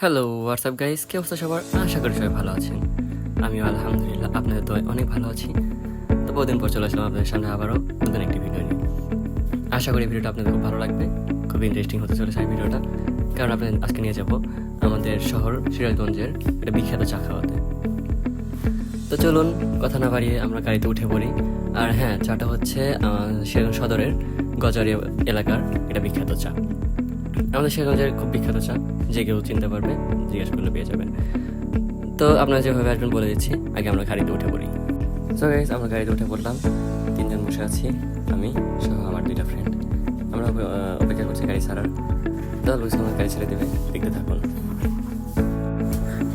Hello WhatsApp guys কি অবস্থা সবার? আশা করি সবাই ভালো আছেন। আমিও আলহামদুলিল্লাহ, আপনাদের তো অনেক ভালো আছি। তো বহুদিন পর চলে আসলাম আপনাদের সামনে আবারও নতুন একটি ভিডিও নিয়ে। আশা করি ভিডিওটা আপনাদের খুব ভালো লাগবে, খুব ইন্টারেস্টিং হতে চলেছে এই ভিডিওটা কারণ আপনাদের আজকে নিয়ে যাব আমাদের শহর সিরাজগঞ্জের একটা বিখ্যাত চা খাওয়াতে। তো চলুন, কথা না বাড়িয়ে আমরা গাড়িতে উঠে পড়ি। আর হ্যাঁ চাটা হচ্ছে সদরের গজারিয়া এলাকার এটা বিখ্যাত চা। আমাদের সিরাজগঞ্জের খুব বিখ্যাত চা, যে কেউ চিনতে পারবে, জিজ্ঞেস করলে পেয়ে যাবেন। তো আপনারা যেভাবে আসবেন বলে দিচ্ছি, আগে আমরা গাড়িতে উঠে পড়ি। সো গাইজ আমরা গাড়িতে উঠে পড়লাম। তিনজন বসে আছি, আমি সহ আমার দুইটা ফ্রেন্ড আমরা অপেক্ষা করছি গাড়ি ছাড়ার। তো লুইস আমার গাড়ি ছেড়ে দেবে, দেখতে থাকুন।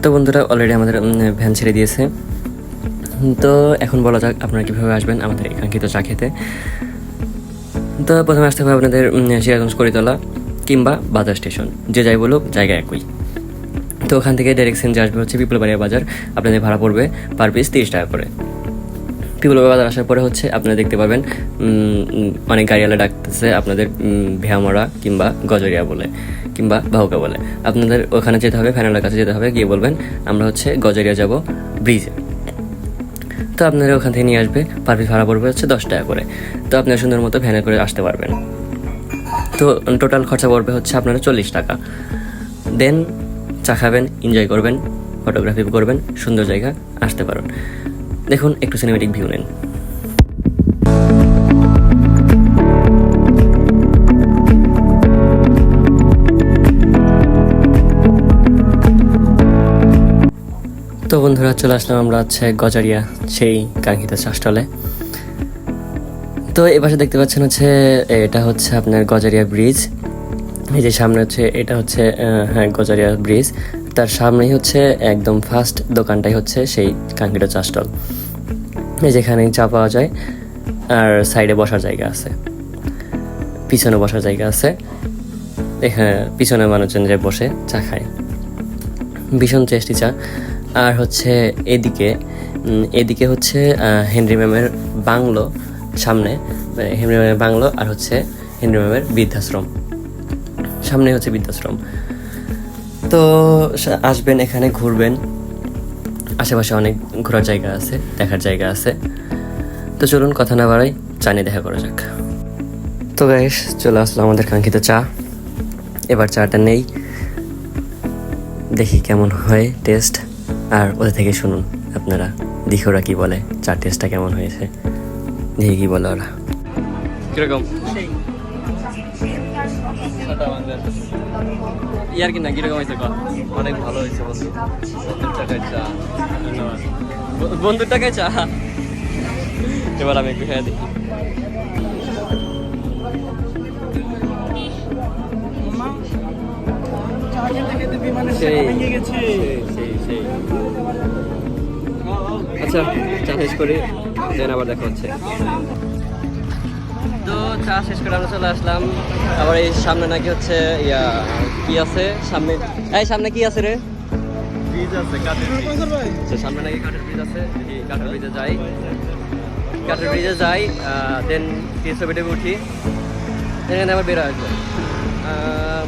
তো বন্ধুরা অলরেডি আমাদের ভ্যান ছেড়ে দিয়েছে। তো এখন বলা যাক আপনারা কীভাবে আসবেন আমাদের কাঙ্ক্ষিত চা খেতে। তো প্রথমে আসতে হবে আপনাদের সিরাজগঞ্জ করিতলা। কিংবা বাজার স্টেশন, যে যাই বলুক, জায়গা একই। তো ওখান থেকে ডাইরেকশন যে আসবে হচ্ছে পিপলবাড়িয়া বাজার, আপনাদের ভাড়া পড়বে পার পিস তিরিশ টাকা করে। পিপলবাড়িয়া বাজার আসার পরে হচ্ছে আপনারা দেখতে পাবেন অনেক গাড়িওয়ালা ডাকতেছে আপনাদের ভেয়ামরা কিংবা গজরিয়া বলে, কিংবা বাহুকা বলে। আপনাদের ওখানে যেতে হবে, ফ্যানেলার কাছে যেতে হবে, গিয়ে বলবেন, আমরা হচ্ছে গজরিয়া যাব ব্রিজে। তো আপনারা ওখান থেকে নিয়ে আসবে পার পিস ভাড়া পড়বে হচ্ছে দশ টাকা করে। তো আপনারা সুন্দর মতো ভ্যানে করে আসতে পারবেন। তো টোটাল খরচা পড়বে হচ্ছে আপনারা চল্লিশ টাকা। দেন চা খাবেন এনজয় করবেন ফটোগ্রাফি করবেন, সুন্দর জায়গা, আসতে পারেন দেখুন, একটু সিনেমেটিক ভিউ নেন। তো বন্ধুরা, চলে আসলাম আমরা হচ্ছে গজারিয়া, সেই কাঙ্ক্ষিত চাষটলে তো এ পাশে দেখতে পাচ্ছেন হচ্ছে এটা হচ্ছে আপনার গজারিয়া ব্রিজ। এই যে সামনে হচ্ছে, এটা হচ্ছে হ্যাঁ গজারিয়া ব্রিজ। তার সামনেই হচ্ছে একদম ফার্স্ট দোকানটাই হচ্ছে সেই কাঙ্ক্ষিত চা স্টল। এই যেখানে চা পাওয়া যায়, আর সাইডে বসার জায়গা আছে। পিছনে বসার জায়গা আছে। হ্যাঁ পিছনে মানুষজন যে বসে, চা খায়। ভীষণ টেস্টি চা। আর হচ্ছে এদিকে এদিকে হচ্ছে হেনরি ম্যামের বাংলো। সামনে মানে হেনরি ম্যামের বাংলো আর হচ্ছে হেনরি ম্যামের বৃদ্ধাশ্রম। সামনে হচ্ছে বৃদ্ধাশ্রম। তো আসবেন এখানে, ঘুরবেন। আশেপাশে অনেক ঘোরার জায়গা আছে, দেখার জায়গা আছে। তো চলুন কথা না বাড়াই, চা নিয়ে দেখা করা যাক। তো গাইস চলে আসলো আমাদের কাঙ্ক্ষিত চা। এবার চাটা নেই। দেখি কেমন হয় টেস্ট আর ওদের থেকে শুনুন, আপনারা দেখি ওরা কি বলে, চা টেস্টটা কেমন হয়েছে। দেখি কি বলে ওরা? কীরকম? ইয়ার কি না কীরকম হয়েছে অনেক ভালো হয়েছে বন্ধু। সত্তর টাকায় চা বন্ধুর টাকায় চা এবার আমি একটু খেয়ে দেখি। সেই। সেই সেই। আচ্ছা চা শেষ করি দেন আবার দেখা হচ্ছে। তো চা শেষ করে আমরা চলে আসলাম। আবার এই সামনে নাকি হচ্ছে ইয়া কি আছে? সামনে এই সামনে কি আছে রে? ব্রিজ আছে কাঠের তো সামনে নাকি কাঠের ব্রিজ আছে? কাঠের ব্রিজে যাই। কাঠের ব্রিজে যাই দেন উঠি। এখানে আবার বেরো আসব। আহ,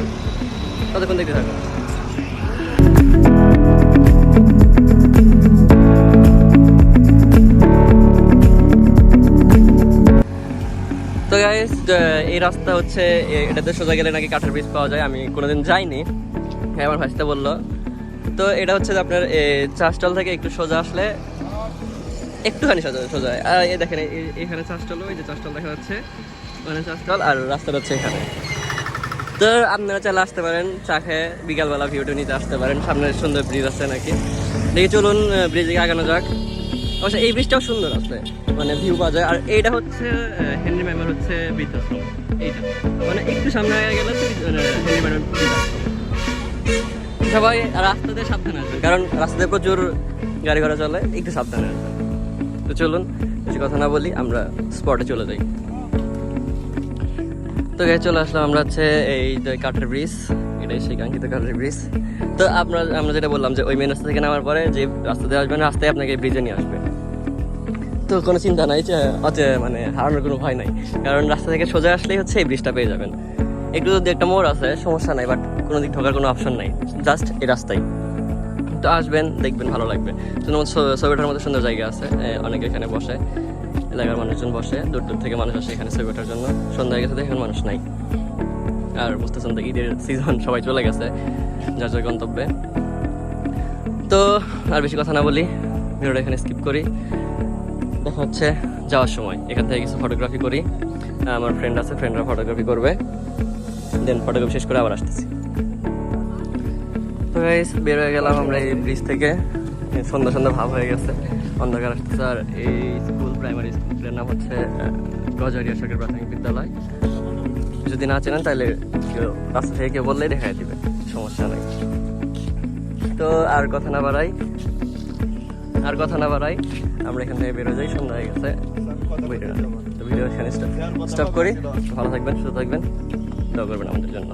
দেখতে থাকো? তো গাইস এই রাস্তা হচ্ছে এটাতে সোজা গেলে নাকি কাঠের ব্রিজ পাওয়া যায়, আমি কোনোদিন যাইনি। হ্যাঁ আমার ভাসতে বলল। তো এটা হচ্ছে আপনার চা স্টল থেকে একটু সোজা আসলে একটুখানি সোজা সোজা এই দেখেন এখানে চা স্টল, ওই যে চা স্টল দেখা যাচ্ছে। ওখানে চা স্টল, আর রাস্তাটা হচ্ছে এখানে। তো আপনারা চাইলে আসতে পারেন, চা খেয়ে বিকালবেলা ভিউটা নিতে আসতে পারেন। সামনে সুন্দর ব্রিজ আছে নাকি। দেখি চলুন ব্রিজে আগানো যাক। অবশ্য এই ব্রিজটাও সুন্দর আছে। মানে ভিউ পাওয়া যায়। আর এইটা হচ্ছে হেনরি ম্যামের হচ্ছে বৃদ্ধাশ্রম। এইটা। মানে একটু সামনে গেলে মানে, হেনরি ম্যামের বৃদ্ধাশ্রম। সবাই রাস্তাতে সাবধানে আসবেন কারণ রাস্তাতে প্রচুর গাড়ি ঘোড়া চলে একটু সাবধানে আসবেন তো চলুন কিছু কথা না বলি আমরা স্পটে চলে যাই। তো গাই চলে আসলাম আমরা হচ্ছে এই কাঠের ব্রিজ এটাই সেই কাঙ্ক্ষিত কাঠের ব্রিজ তো আপনার, আমরা যেটা বললাম যে ওই মেন রাস্তা থেকে নামার পরে যে রাস্তাতে আসবেন, রাস্তায় আপনাকে ব্রিজে নিয়ে আসবে। তো কোনো চিন্তা নাই যে অচে মানে হারানোর কোনো ভয় নাই। কারণ রাস্তা থেকে সোজা আসলেই হচ্ছে এই ব্রিজটা পেয়ে যাবেন। একটু যদি একটা মোড় আছে, সমস্যা নাই বাট কোনো দিক ঢোকার কোনো অপশন নাই। জাস্ট এই রাস্তায়। তো আসবেন, দেখবেন ভালো লাগবে। ছবিটার মধ্যে সুন্দর জায়গা আছে অনেকে এখানে বসে। এলাকার মানুষজন বসে, দূর দূর থেকে মানুষ আসে এখানে ছবি ওঠার জন্য। সন্ধ্যা গেছে দেখেন মানুষ নাই। আর বুঝতেছেন তো, ঈদের সিজন সবাই চলে গেছে, যার যার গন্তব্যে। তো আর বেশি কথা না বলি, ভিডিওটা এখানে স্কিপ করি। দেখা হচ্ছে যাওয়ার সময়। এখান থেকে কিছু ফটোগ্রাফি করি। আমার ফ্রেন্ড আছে ফ্রেন্ডরা ফটোগ্রাফি করবে। দেন ফটোগ্রাফি শেষ করে আবার আসতেছি। তো গাইস বের হয়ে গেলাম আমরা এই ব্রিজ থেকে। সন্ধ্যা সন্ধ্যা ভাব হয়ে গেছে। অন্ধকার আসতেছে আর এই প্রাইমারি স্কুলের নাম হচ্ছে গজারিয়া সরকারি প্রাথমিক বিদ্যালয়। যদি না চেনেন, তাহলে কেউ রাস্তা থেকে কেউ বললেই দেখাই দিবে সমস্যা নেই। তো আর কথা না বাড়াই, আর কথা না বাড়াই, আমরা এখান থেকে বেরো যাই, সন্ধ্যা হয়ে গেছে। ভিডিও এখানে স্টপ করি। ভালো থাকবেন, সুস্থ থাকবেন, দোয়া করবেন আমাদের জন্য।